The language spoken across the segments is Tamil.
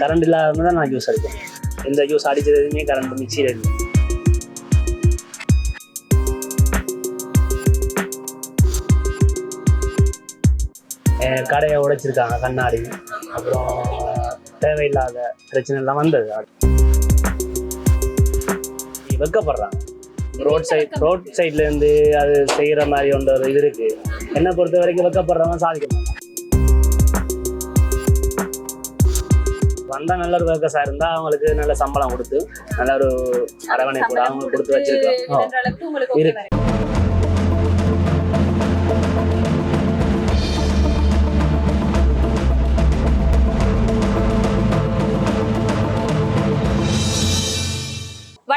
கரண்ட் இல்லாமல் தான் நான் ஜூஸ் அடிப்பேன். எந்த ஜூஸ் அடிச்சது எதுவுமே கரண்ட் மிக்சியில் இருக்கு. கடையை உடைச்சிருக்காங்க கண்ணாடி. அப்புறம் தேவையில்லாத பிரச்சனை எல்லாம் வந்தது. வெக்கப்படுறாங்க. ரோட் சைட் ரோட் சைட்ல இருந்து அது செய்யற மாதிரி ஒன்ற இது இருக்கு. என்னை பொறுத்த வரைக்கும் வெக்கப்படுறவங்க சாதிக்கணும் மாட்டாங்க வந்தா நல்ல ஒரு ஒர்க்கர்ஸா இருந்தா அவங்களுக்கு நல்ல சம்பளம் கொடுத்து நல்ல ஒரு அரவணைப்பு அவங்களுக்கு கொடுத்து வச்சிருக்கோம் இருக்கு.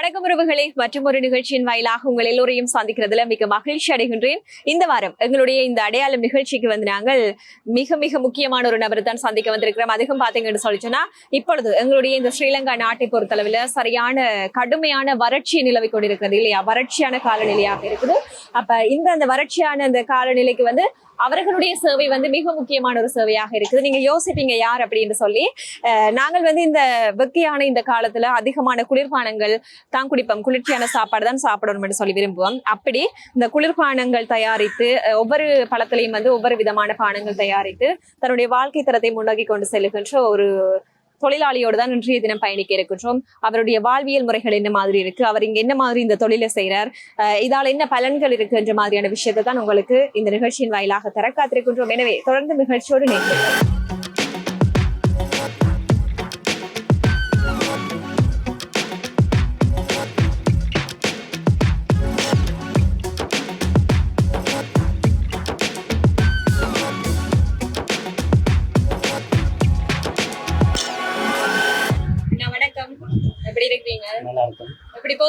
வணக்கம் உறவுகளே. மற்றும் ஒரு நிகழ்ச்சியின் வாயிலாக உங்கள் எல்லோரையும் சந்திக்கிறதுல மிக மகிழ்ச்சி அடைகின்றேன். இந்த வாரம் எங்களுடைய இந்த அடையாளம் நிகழ்ச்சிக்கு வந்து நாங்கள் மிக மிக முக்கியமான ஒரு நபரை தான் சந்திக்க வந்திருக்கிறோம். அதிகம் பாத்தீங்கன்னு சொல்லிச்சோன்னா இப்பொழுது எங்களுடைய இந்த ஸ்ரீலங்கா நாட்டை பொறுத்தளவில் சரியான கடுமையான வறட்சி நிலவி கொண்டிருக்கிறது இல்லையா? வறட்சியான காலநிலையாக இருக்குது. அப்ப இந்த அந்த வறட்சியான அந்த காலநிலைக்கு வந்து அவர்களுடைய சேவை வந்து மிக முக்கியமான ஒரு சேவையாக இருக்குது. நீங்க யோசிப்பீங்க யார் அப்படின்னு சொல்லி. நாங்கள் வந்து இந்த வெக்கையான இந்த காலத்துல அதிகமான குளிர்பானங்கள் தான் குடிப்போம் குளிர்ச்சியான சாப்பாடு தான் சாப்பிடணும்னு சொல்லி விரும்புவோம். அப்படி இந்த குளிர்பானங்கள் தயாரித்து ஒவ்வொரு பழத்திலையும் வந்து ஒவ்வொரு விதமான பானங்கள் தயாரித்து தன்னுடைய வாழ்க்கை தரத்தை முன்னோக்கி கொண்டு செல்லுகின்ற ஒரு தொழிலாளியோடு தான் இன்றைய தினம் பயணிக்க இருக்கின்றோம். அவருடைய வாழ்வியல் முறைகள் என்ன மாதிரி இருக்கு? அவர் இங்க என்ன மாதிரி இந்த தொழிலை செய்யறார் அஹ் இதால என்ன பலன்கள் இருக்கு என்ற மாதிரியான விஷயத்தை தான் உங்களுக்கு இந்த நிகழ்ச்சியின் வாயிலாக தர காத்திருக்கின்றோம். எனவே தொடர்ந்து நிகழ்ச்சியோடு நேர்ந்து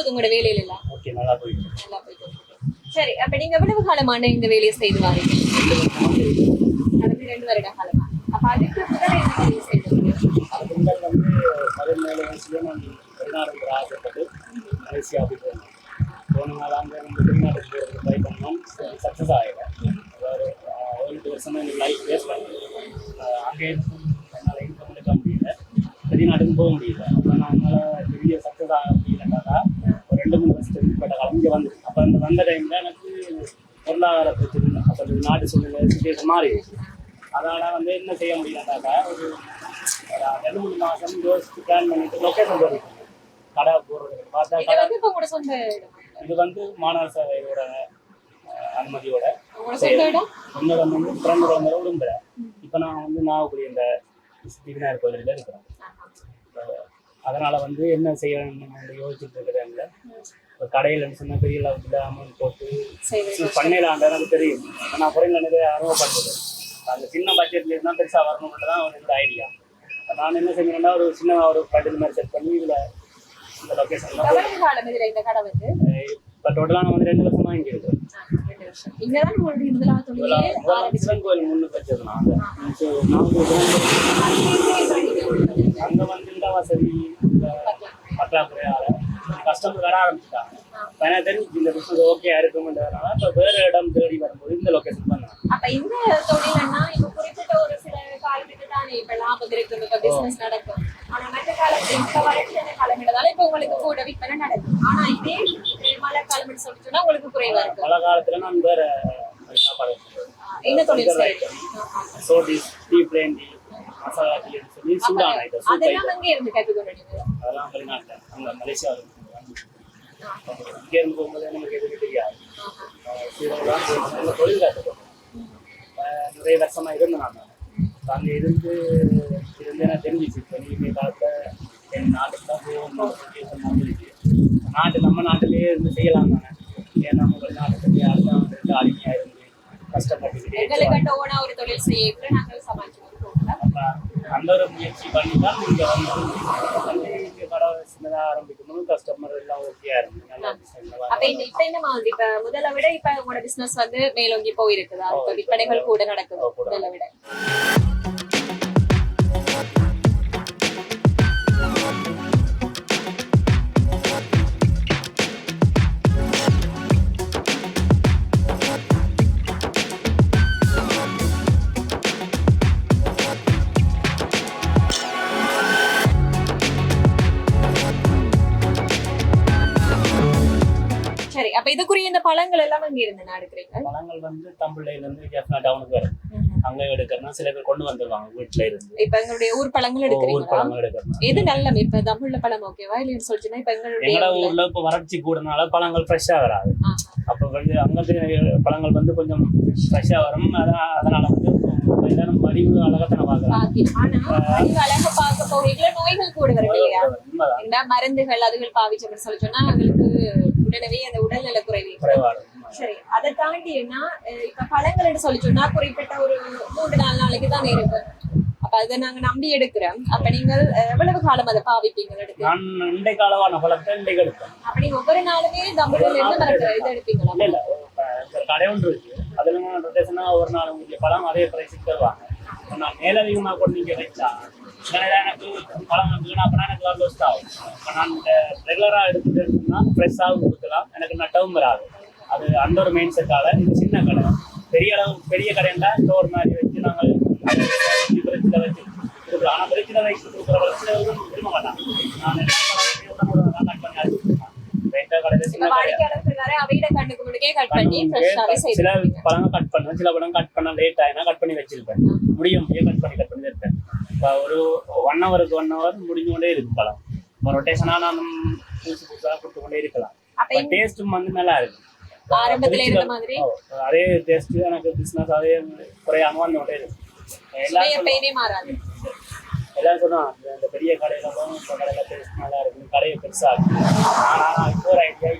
போகுது உங்களோட வேலையில எல்லாம் ஓகே நல்லா போயிட்டு நல்லா போயிட்டு. சரி அப்ப நீங்க எவ்வளவு காலமான இந்த வேலையை செய்து வாரீங்க? கடந்த ரெண்டு வருட காலமா? அப்ப அதுக்கு முதல்ல என்ன வேலையை செய்தீங்க அதுங்கள் வந்து பதினேழு வயசுல நான் வெளிநாடுக்கு ஆசைப்பட்டு மலேசியாவுக்கு போனேன் போன நாள் அங்கே வந்து வெளிநாட்டுக்கு போகிறதுக்கு ட்ரை பண்ணோம். சக்ஸஸ் ஆகிடும் அதாவது ஏழு வருஷமா எனக்கு லைஃப் வேஸ்ட் பண்ணேன் அங்கே என்னால் இன்கம் எடுக்க முடியல வெளிநாட்டுக்கும் போக முடியல அப்போ நான் என்னால் பெரிய சக்ஸஸ் ஆக முடியலனாக்கா ஒரு ரெண்டு மூணு வருஷத்துக்கு பட்ட காலம் இங்கே வந்து அப்போ அந்த வந்த டைமில் எனக்கு பொருளாதார பிரச்சனை அப்போ நாட்டு சூழ்நிலை சுச்சுவேஷன் மாறிடுச்சு. அதனால் வந்து என்ன செய்ய முடியலனாக்கா ஒரு ரெண்டு மூணு மாதம் யோசிச்சு பிளான் பண்ணிட்டு லொக்கேஷன் போயிருக்கோம் கடை போடுறது பார்த்தா இது கடை வந்து இது மாநகர சபையோட அனுமதியோட சொந்த வந்து பிறந்த வந்து உடும்புற. இப்போ நான் வந்து நாகக்குடி இந்த விநாயகர் கோயிலில் இருக்கிறேன். அதனால வந்து என்ன செய்யணும்னு யோசிச்சுட்டு இருக்கிறாங்க இப்போ கடையில் சொன்ன பெரிய லெவலில் அமௌண்ட் போட்டு பண்ணையில் ஆண்டு எனக்கு தெரியும். நான் குறைந்த நிறைய அனுபவப்படுறது அந்த சின்ன பட்ஜெட்ல இருந்தால் பெருசாக வரணும்னு தான் ஒரு என்னோட ஐடியா நான் என்ன செஞ்சேன்னா ஒரு சின்ன ஒரு கட்டில் மாதிரி செட் பண்ணி இதில் இந்த இந்த வந்து? இப்போ டோட்டலாக நான் வந்து ரெண்டு வருஷமாக இங்கே வருஷம். இங்கதான் உங்களுடைய முதலாவது தொழிலே கோயில் வச்சிருந்தோம் அந்த அங்கே வந்து இந்த வசதி? இந்த பற்றாக்குறையால. கஸ்டமர் வர ஆரம்பிச்சிட்டாங்க எனக்கு தெரிஞ்சு இந்த பிஸ்னஸ் ஓகே இருக்கும்ன்றதுனால இப்போ வேறு இடம் தேடி வரும்போது இந்த லொக்கேஷன் பண்ணேன் அப்ப இந்த தொழில்னா இப்ப குறிப்பிட்ட ஒரு சில காலத்துக்கு தானே இப்ப லாபம் இருக்கும் இப்ப பிசினஸ் நடக்கும் ஆனா மற்ற காலத்துல இப்ப வறட்சியான காலமிடதால இப்ப உங்களுக்கு கூட விற்பனை நடக்கும் ஆனா இதே மழை காலம் சொல்லி சொன்னா உங்களுக்கு குறைவா இருக்கும் மழை காலத்தில் நான் வேறு சாப்பாடு என்ன தொழில் செய்யுங்க சோடிஸ் டீ பிளேன் டீ மசாலா டீன்னு சொல்லி சூடான ஐட்டம் சூப் அதெல்லாம் ஐட்டம் அங்கே இருந்து கற்றுக்கொண்டு அதெல்லாம் வெளிநாட்டில் அங்கே மலேசியாவில் இங்கே இங்கேருந்து போகும்போது நமக்கு எதுவுமே தெரியாது தான் தொழில் கற்றுக்கணும் நிறைய வருஷமாக இருந்தேன் நான் அங்கே இருந்து இருந்து நான் தெரிஞ்சிச்சு இப்போ காலத்தில் என் நாட்டுக்கு தான் போகணும் நாட்டு நம்ம நாட்டிலேயே இருந்து செய்யலாம் தானே ஏன் நம்ம வெளிநாட்டுக்கு அடுத்த வந்து அடிமையாக இருந்து கஷ்டப்பட்டுக்கிட்டே ஒரு தொழில் செய்ய கூட நாங்கள் சமாளிச்சு அந்த ஒரு முயற்சி பண்ணி தான் இங்கே வந்து சின்னதாக ஆரம்பிக்கும் கஸ்டமர் எல்லாம் ஓகேயா இருந்து நல்லா business நல்லா அப்ப இந்த இப்ப என்ன மாதிரி இப்ப முதல்ல விட இப்ப உங்களோட பிசினஸ் வந்து மேலோங்கி போயிருக்குதா? இப்ப விற்பனைகள் கூட நடக்குது முதல்ல விட. இதுக்குரிய இந்த பழங்கள் எல்லாம் அங்க இருந்து நான் எடுக்கிறீங்க பழங்கள் வந்து தம்பிள்ளையில இருந்து ஜெஃப்னா டவுனுக்கு வரும் அங்க எடுக்கிறனா சில பேர் கொண்டு வந்துருவாங்க வீட்டுல இருந்து. இப்ப எங்களுடைய ஊர் பழங்கள் ஊர் எடுக்கிறீங்களா? பழங்கள் எடுக்கிறோம் எது நல்ல இப்ப தமிழ்ல பழம் ஓகேவா? இல்லைன்னு சொல்லிச்சுன்னா இப்ப எங்களுடைய எங்கட ஊர்ல- ஊர்ல இப்ப வறட்சி கூடனால பழங்கள் ஃப்ரெஷ்ஷா வராது. ஆஹா. அப்ப வந்து அங்க பழங்கள் வந்து கொஞ்சம் ஃப்ரெஷ்ஷா வரும். அதான் அதனால வந்து எல்லாரும் வடிவு அழகத்தனை பாக்குறாங்க பாக்கி. ஆனா அதிக அழகா பார்க்க போகிறீங்களா நோய்கள் கூட வரும் இல்லையா? உண்மைதான். ஏன்னா மருந்துகள் அதுகள் பாவிச்சோம்னு சொல்லி சொன்னா அவங்களுக்கு உடனே அந்த உடல்நல குறைவு. சரி அதை தாண்டி என்ன இப்ப பழங்கள்னு சொல்லி சொன்னா குறிப்பிட்ட ஒரு மூன்று நாலு நாளைக்கு தான் இருக்கு. அப்ப அதை நாங்க நம்பி எடுக்கிறோம். அப்ப நீங்கள் எவ்வளவு காலம் அதை பாவிப்பீங்க எடுத்து? நான் இண்டை காலவான பழத்தை இன்றைக்கு எடுப்பேன். அப்ப நீங்க ஒவ்வொரு நாளுமே தமிழ்ல இருந்து மறக்கிற இது எடுப்பீங்களா? இல்ல கடை ஒன்று இருக்கு. அதுல ரொட்டேஷனா ஒரு நாள் உங்களுக்கு பழம் அதே பிரைஸுக்கு தருவாங்க. நான் மேலதிகமா கொண்டு நீங்க வச்சா வீணா போனா எனக்கு லாஸ் ஆகும் இப்போ நான் ரெகுலரா எடுத்துட்டு எடுத்தோம்னா ஃப்ரெஷ்ஷாகவும் கொடுக்கலாம். எனக்கு நட்டவும் வராது. அது அந்த ஒரு மெயின் செட்டால இது சின்ன கடை. பெரிய அளவு பெரிய கடைன்னா ஸ்டோர் மாதிரி வச்சு நாங்கள் பிரிட்ஜில் வச்சு கொடுக்கலாம் ஆனால் பிரிட்ஜில் வச்சு கொடுக்குற வளர்ச்சி விரும்ப மாட்டாங்க நான் கட் பண்ணி சில பழம் கட் பண்ணுவேன் சில பழம் கட் பண்ண லேட் ஆயினா கட் பண்ணி வச்சிருப்பேன். முடிய முடிய கட் பண்ணி கட் பண்ணி இப்போ ஒரு ஒன் ஹவருக்கு ஒன் ஹவர் முடிஞ்சு கொண்டே இருக்கு பழம் இப்போ ரொட்டேஷனாக நான் புதுசு புதுசாக கொடுத்து கொண்டே இருக்கலாம் டேஸ்ட்டும் வந்து நல்லா இருக்கு. ஆரம்பத்துல இருந்த மாதிரி? அதே டேஸ்ட் எனக்கு பிஸ்னஸ் அதே குறையாம வந்துகிட்டே இருக்கு. சுவை எல்லாரும் சொன்னாங்க இந்த பெரிய கடையில கடையில டேஸ்ட் நல்லா இருக்கு கடையை பெருசா இருக்கு ஆனா இப்போ ஒரு ஐடியா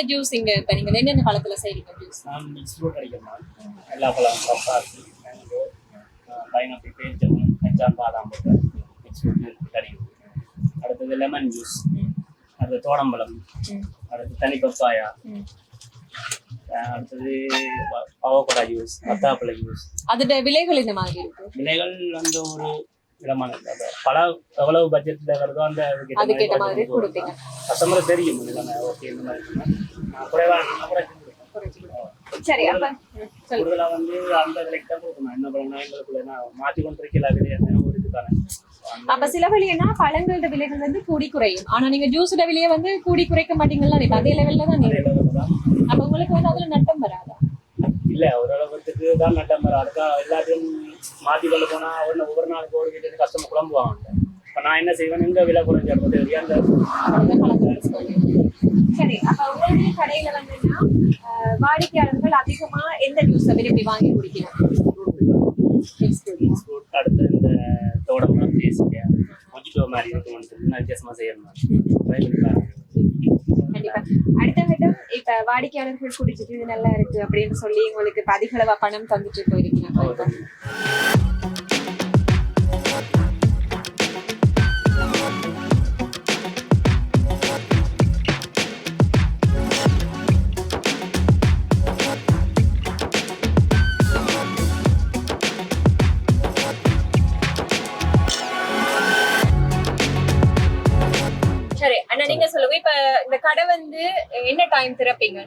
என்னென்ன ஜூஸ் இங்க இப்ப நீங்க என்னென்ன பழத்துல செய்றீங்க ஜூஸ் நான் மிக்ஸ் ஃப்ரூட் கிடைக்குமா எல்லா பழம் பப்பாசி மேங்கோ பைனாப்பிள் பேரிச்சம்பழம் கஞ்சான் பாதாம் போட்டு மிக்ஸ் ஃப்ரூட் கிடைக்கும் அடுத்தது லெமன் ஜூஸ் அடுத்து தோடம்பழம். அடுத்து தனி பப்பாயா அடுத்தது பவக்கொடா ஜூஸ் பத்தாப்பழ ஜூஸ் அதோட விலைகள் இந்த மாதிரி இருக்கு? விலைகள் வந்து ஒரு விதமான பழம் எவ்வளவு பட்ஜெட்ல வருதோ அந்த அதுக்கேத்த மாதிரி கஸ்டமர் தெரியும் ஓகே இந்த மாதிரி சரி அப்ப கூடுதலா வந்து அந்த விலைக்கு தான் கொடுக்கணும் என்ன பண்ணணும் எங்களுக்குள்ள மாத்தி கொண்டு இருக்கல கிடையாது ஒரு இது அப்ப சில வழினா பழங்களோட விலைகள் வந்து கூடி குறையும். ஆனா நீங்க ஜூஸோட விலையை வந்து கூடி குறைக்க மாட்டீங்களா இப்ப அதே லெவல்ல தான் நீங்க அப்ப உங்களுக்கு வந்து அதுல நட்டம் வராதா? இல்ல ஓரளவுக்கு தான் நட்டம் வரும். அதுக்கா எல்லாத்தையும் மாத்தி கொண்டு போனா ஒன்று ஒவ்வொரு நாளைக்கு ஒரு வீட்டு கஷ்டமா குழம்புவாங்க இப்ப நான் என்ன செய்வேன்? எங்க விலை குறைஞ்ச இடத்துல அந்த. சரி அப்ப உங்களுடைய கடையில வந்துன்னா வாடிக்கையாளர்கள் அதிகமா எந்த ஜூஸை விரும்பி வாங்கி. ஃப்ரூட் அடுத்து இந்த தோடம்பழம் தேசிக்க மொஜிட்டோ மாதிரி இருக்கும் இன்னும் வித்தியாசமா செய்யணும்? ட்ரை பண்ணி பாருங்க. கண்டிப்பா. அடுத்த கட்டம் இப்ப வாடிக்கையாளர்கள் குடிச்சிட்டு இது நல்லா இருக்கு அப்படின்னு சொல்லி உங்களுக்கு இப்ப அதிக அளவா பணம் தந்துட்டு போயிருக்கீங்க. அண்ணா நீங்க சொல்லுங்க. இப்ப இந்த கடை வந்து என்ன டைம் திறப்பீங்க?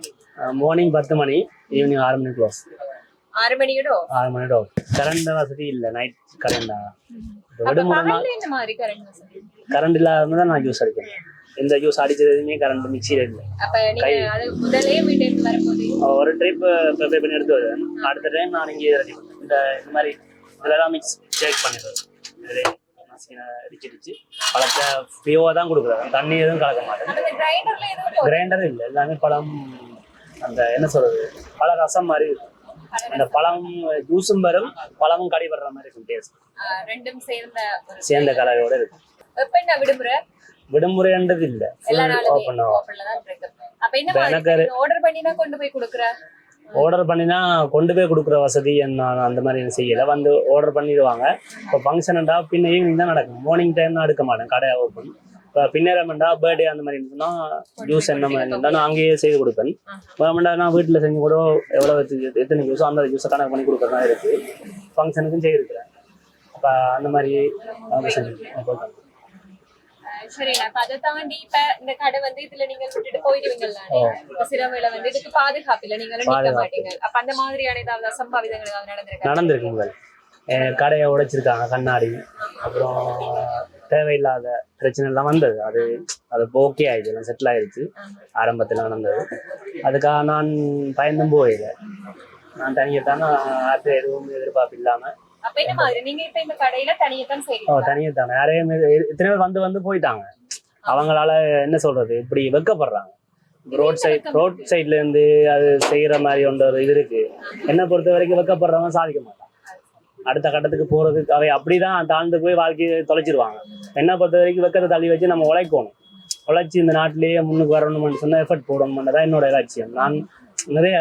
மார்னிங் பத்து மணி ஈவினிங் ஆறு மணி க்ளோஸ் ஆறு மணியோட ஆறு மணி டோ கரண்ட் வசதி இல்லை நைட் கரண்டா விடுமுறை மாதிரி கரண்ட் வசதி கரண்ட் இல்லாம தான் நான் ஜூஸ் அடிக்கிறேன் எந்த ஜூஸ் அடிச்சது எதுவுமே கரண்ட் மிக்சியில் இல்லை. ஒரு ட்ரிப் ப்ரிப்பேர் பண்ணி எடுத்து வருவேன். அடுத்த டைம் நான் இங்கே ரெடி பண்ணுவேன் இந்த இந்த மாதிரி இதெல்லாம் மிக்ஸ் ஷேக் பண்ணிடுவேன். இதிலே மசினை அடிச்சு அடிச்சு பழத்தை பியோவாக தான் கொடுக்குறேன் தண்ணி எதுவும் கலக்க மாட்டேன் அப்ப இந்த கிரைண்டர்ல எதுவும் கிரைண்டர் இல்லை. எல்லாமே பழம் அந்த என்ன சொல்றது பழ ரசம் மாதிரி இருக்கும். அந்த பழம் ஜூஸும் வரும் பழமும் கடி வர்ற மாதிரி இருக்கும் டேஸ்ட் ரெண்டும் சேர்ந்த சேர்ந்த கலவையோட இருக்கும். எப்ப விடுமுறை? விடுமுறைன்றது இல்லை. ஓப்பன் ஆகும். எனக்கு ஆர்டர் பண்ணி தான் கொண்டு போய் கொடுக்குற? ஆர்டர் பண்ணினா கொண்டு போய் கொடுக்குற வசதி நான் அந்த மாதிரி எனக்கு செய்யலை. வந்து ஆர்டர் பண்ணிடுவாங்க. இப்போ ஃபங்க்ஷன்டா பின்ன ஈவினிங் தான் நடக்கும். மார்னிங் டைம் தான் எடுக்க மாட்டேன். கடை ஓப்பன் இப்போ பின்னரமெண்டா பர்த்டே அந்த மாதிரி இருந்துச்சுன்னா ஜூஸ் என்ன மாதிரி இருந்தால் நான் அங்கேயே செய்து கொடுப்பேன். வேணுமெண்டா நான் வீட்டில் செஞ்சு கூட எவ்வளோ வச்சு எத்தனை ஜூஸோ அந்த ஜூஸை கணக்கு பண்ணி கொடுக்குற மாதிரி இருக்கு ஃபங்க்ஷனுக்கும் செய்திருக்கிறேன். அப்போ அந்த மாதிரி செஞ்சு கொடுப்பேன். அஹ் சரி அப்ப அதை தாண்டி இப்ப இந்த கடை வந்து இதுல நீங்க விட்டுட்டு போயிடுவீங்கல்ல இப்ப சிறமையில வந்து இதுக்கு பாதுகாப்பு இல்ல நீங்க நிக்க. மாட்டீங்க. அப்ப அந்த மாதிரியான ஏதாவது அசம்பாவிதங்கள் ஏதாவது நடந்திருக்கா? நடந்திருக்கு முதல் கடையை உடைச்சிருக்காங்க கண்ணாடி. அப்புறம் தேவையில்லாத பிரச்சனை எல்லாம் வந்தது. அது அது ஓகே ஆயிடுச்சு. எல்லாம் செட்டில் ஆயிடுச்சு. ஆரம்பத்தில் நடந்தது. அதுக்காக நான் பயந்தும் போயில நான் தனியத்தானே அது எதுவும் எதிர்பார்ப்பு இல்லாமல் இத்தனை பேர் வந்து வந்து போயிட்டாங்க. அவங்களால என்ன சொல்றது? இப்படி வெக்கப்படுறாங்க. ரோட் சைட் ரோட் சைட்ல இருந்து அது செய்யற மாதிரி ஒன்று இது இருக்கு. என்னை பொறுத்த வரைக்கும் வெக்கப்படுறவங்க சாதிக்க மாட்டாங்க. அடுத்த கட்டத்துக்கு போறதுக்கு அவை அப்படிதான் தாழ்ந்து போய் வாழ்க்கையை தொலைச்சிருவாங்க. என்னை பொறுத்த வரைக்கும் வெக்கத்தை தள்ளி வச்சு நம்ம உழைக்கணும். உழைச்சி இந்த நாட்டிலேயே முன்னுக்கு வரணும்னு சொன்னா எஃபர்ட் போடணும்னு தான் என்னோட லட்சியம். நான் நிறைய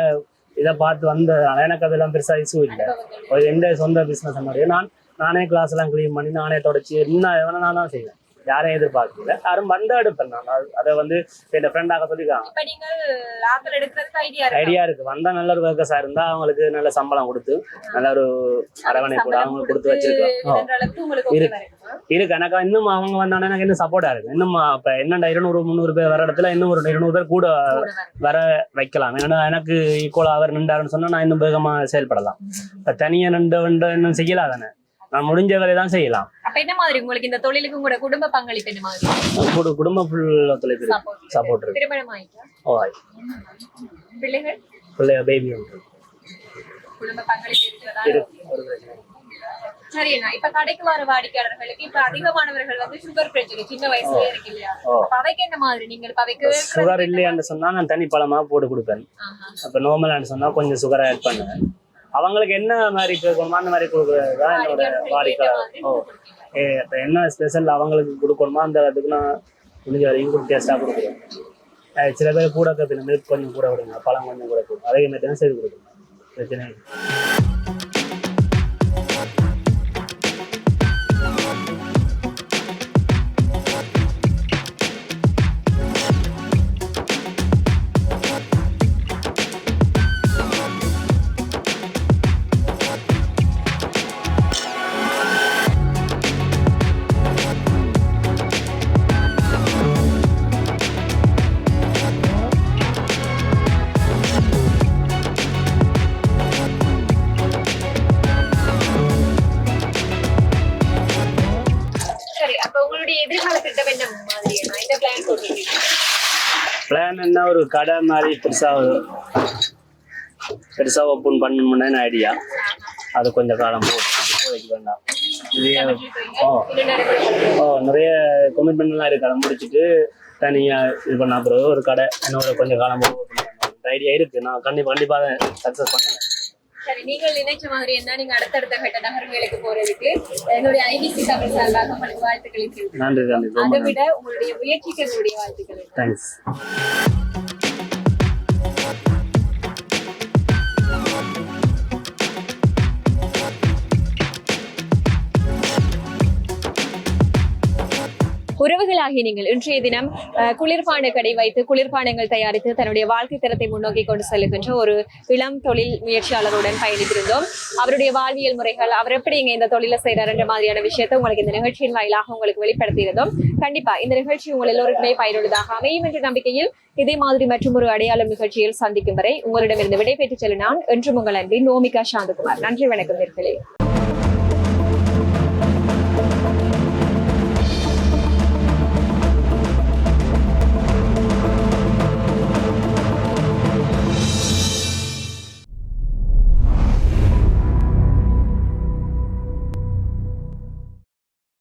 இதை பார்த்து வந்ததுனால எனக்கு அதெல்லாம் பெருசா இஷ்யூ இல்லை. ஒரு எந்த சொந்த பிசினஸ் மாதிரி. நான் நானே கிளாஸ் எல்லாம் க்ளீன் பண்ணி நானே தொடச்சி என்ன வேணா நான் தான் செய்வேன். யாரையும் எதிர்பார்க்கல. யாரும் வந்தா எடுப்பேன் நான் அது- வந்து என் ஃப்ரெண்டாக எடுக்கிறதுக்கு ஐடியா இருக்கு? வந்தா நல்ல ஒரு ஒர்க்கர்ஸா இருந்தா அவங்களுக்கு நல்ல சம்பளம் கொடுத்து நல்ல ஒரு அரவணை கூட அவங்களுக்கு கொடுத்து வச்சிருக்கோம் இருக்கு. இருக்கு. எனக்கு இன்னும் அவங்க வந்தானே எனக்கு இன்னும் சப்போர்ட்டா இருக்கு. இன்னும் இப்ப என்னண்டா இருநூறு முந்நூறு பேர் வர இடத்துல இன்னும் ஒரு இருநூறு பேர் கூட. வர. வைக்கலாம். ஏன்னா எனக்கு ஈக்குவலா அவர் நின்றாருன்னு சொன்னா நான் இன்னும் வேகமா செயல்படலாம். இப்ப தனியா நின்று நின்று இன்னும் செய்யலாம் தானே நான் முடிஞ்ச வேலையை தான் செய்யலாம். அப்ப என்ன மாதிரி உங்களுக்கு இந்த தொழிலுக்கு உங்களோட குடும்ப பங்களிப்பு என்ன மாதிரி? குடு- குடும்ப ஃபுல் ஒத்துழைப்பு. சப்போர்ட் இருக்கு. திருமணம் ஆயிட்டா ஓ பிள்ளைகள்? பிள்ளைய பேபி உண்டு குடும்ப பங்களிப்பு இருக்கிறதா. சரி இப்ப கடைக்கு வர வாடிக்கையாளர்களுக்கு இப்ப அதிகமானவர்கள் வந்து சுகர் பிரச்சனை சின்ன வயசுலயே இருக்கு இல்லையா? அவைக்கு என்ன மாதிரி? நீங்க இப்ப அவைக்கு சுகர் இல்லையான்னு சொன்னா நான் தனி பழமா போட்டு கொடுப்பேன். அப்ப நார்மலான்னு சொன்னா கொஞ்சம் சுகரை ஆட் பண்ணுவேன். அவங்களுக்கு என்ன மாதிரி கொடுக்கணுமோ அந்த மாதிரி கொடுக்குறது தான் என்னோட வாடிக்கையாளர். ஓ. ஏ இப்போ என்ன ஸ்பெஷல் அவங்களுக்கு கொடுக்கணுமோ அந்த அதுக்கு நான் முடிஞ்ச வரைக்கும் டேஸ்ட்டாக கொடுக்குறேன் சில பேர் கூட கப்பின மில்க் கொஞ்சம் கூட விடுங்க பழம் கொஞ்சம் கூட கொடுங்க அதே மாதிரி தான் செய்து கொடுக்கணும். பிரச்சனை ஒரு கடை மாதிரி பெருசாக பெருசாக ஓப்பன் பண்ணணும்னு ஐடியா அது கொஞ்சம் காலம் போகும் இப்போதைக்கு வேண்டாம். நிறைய ஓ நிறைய ஓ நிறைய கமிட்மெண்ட்லாம் இருக்கு. அதை முடிச்சுட்டு தனியாக இது பண்ண அப்புறம் ஒரு கடை. இன்னொரு கொஞ்சம் காலம் ஐடியா இருக்கு. நான் கண்டிப்பாக கண்டிப்பாக சக்ஸஸ் பண்ணுவேன். சரி நீங்கள் நினைச்ச மாதிரி என்ன? நீங்க அடுத்தடுத்த கட்ட நகரங்களுக்கு போறதுக்கு என்னுடைய ஐபிசி தமிழ் சார்பாக உங்களுக்கு வாழ்த்துக்களை அதை விட உங்களுடைய முயற்சிக்கு என்னுடைய வாழ்த்துக்கள். ஆகிய நீங்கள் இன்றைய தினம் குளிர்பான கடை வைத்து குளிர்பானங்கள் தயாரித்து தன்னுடைய வாழ்க்கை தரத்தை முன்னோக்கி கொண்டு செல்லுகின்ற ஒரு இளம் தொழில் முயற்சியாளருடன் பயணித்திருந்தோம். அவருடைய வாழ்வியல் முறைகள் அவர் எப்படி இங்க இந்த தொழிலை செய்யறாருன்ற மாதிரியான விஷயத்தை உங்களுக்கு இந்த நிகழ்ச்சியின் வாயிலாக உங்களுக்கு வெளிப்படுத்தியிருந்தோம். கண்டிப்பா இந்த நிகழ்ச்சி உங்கள் எல்லோருக்குமே பயனுள்ளதாக அமையும் என்ற நம்பிக்கையில் இதே மாதிரி மற்றும் ஒரு அடையாளம் நிகழ்ச்சியில் சந்திக்கும் வரை உங்களிடமிருந்து விடைபெற்று செல்ல நான் என்றும் உங்கள் அன்பின் நோமிகா சாந்தகுமார். நன்றி வணக்கம் நேர்களே.